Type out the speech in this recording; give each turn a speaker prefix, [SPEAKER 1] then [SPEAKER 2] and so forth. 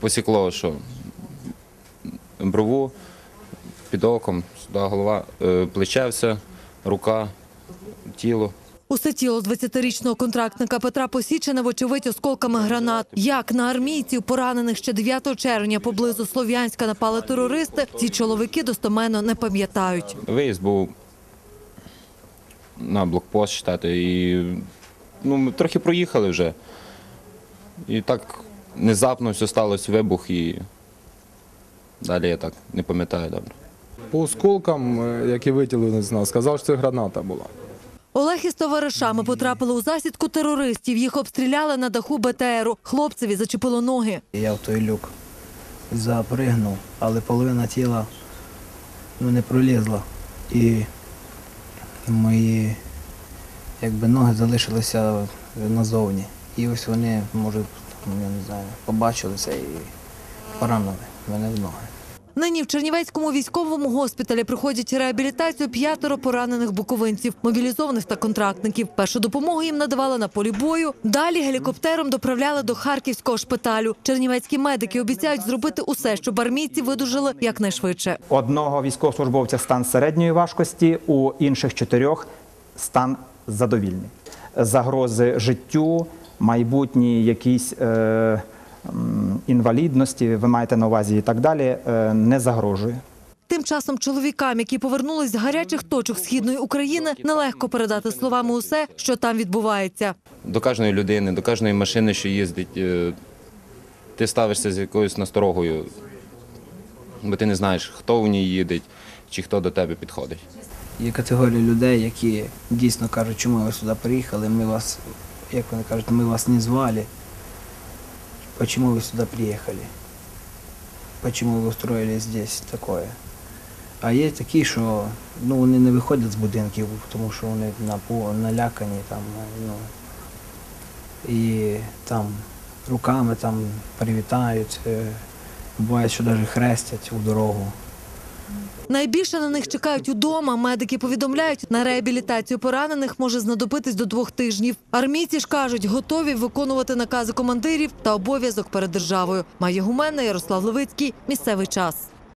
[SPEAKER 1] посікло, що брову, під оком, сюди голова, е, плече все, рука, тіло.
[SPEAKER 2] Усе тіло 20-річного контрактника Петра посічене, вочевидь, осколками гранат. Як на армійців, поранених ще 9 червня поблизу Слов'янська напали терористи, ці чоловіки достоменно не пам'ятають.
[SPEAKER 1] Виїзд був на блокпост читати і ну, ми трохи проїхали вже. І так внезапно все сталося вибух і далі я так не пам'ятаю добре.
[SPEAKER 3] По осколкам, е, які витягли з нас, сказав, що це граната була.
[SPEAKER 2] Олег із товаришами потрапили у засідку терористів. Їх обстріляли на даху БТРу. Хлопцеві зачепило ноги.
[SPEAKER 4] Я в той люк запригнув, але половина тіла ну, не пролізла. І мої якби, ноги залишилися назовні. І ось вони, може, ну, я не знаю, побачили це і поранили мене в ноги.
[SPEAKER 2] Нині в Чернівецькому військовому госпіталі проходять реабілітацію п'ятеро поранених буковинців, мобілізованих та контрактників. Першу допомогу їм надавали на полі бою. Далі гелікоптером доправляли до харківського шпиталю. Чернівецькі медики обіцяють зробити усе, щоб армійці видужили якнайшвидше.
[SPEAKER 5] Одного військовослужбовця стан середньої важкості, у інших чотирьох стан задовільний. Загрози життю, майбутні якісь е, інвалідності, ви маєте на увазі і так далі, е, не загрожує.
[SPEAKER 2] Тим часом чоловікам, які повернулись з гарячих точок східної України, нелегко передати словами усе, що там відбувається.
[SPEAKER 1] До кожної людини, до кожної машини, що їздить, е, ти ставишся з якоюсь насторогою, бо ти не знаєш, хто в ній їде чи хто до тебе підходить.
[SPEAKER 4] Є категорія людей, які дійсно кажуть, чому ви сюди приїхали, ми вас, як вони кажуть, ми вас не звали. Почему вы сюда приехали? Почему вы устроили здесь такое? А є такі, що ну, вони не виходять з будинків, тому що вони налякані там, ну, і там руками там привітають, е, буває, що навіть хрестять у дорогу.
[SPEAKER 2] Найбільше на них чекають удома. Медики повідомляють, на реабілітацію поранених може знадобитись до двох тижнів. Армійці ж кажуть, готові виконувати накази командирів та обов'язок перед державою. Має гуменна Ярослав Левицький. Місцевий час.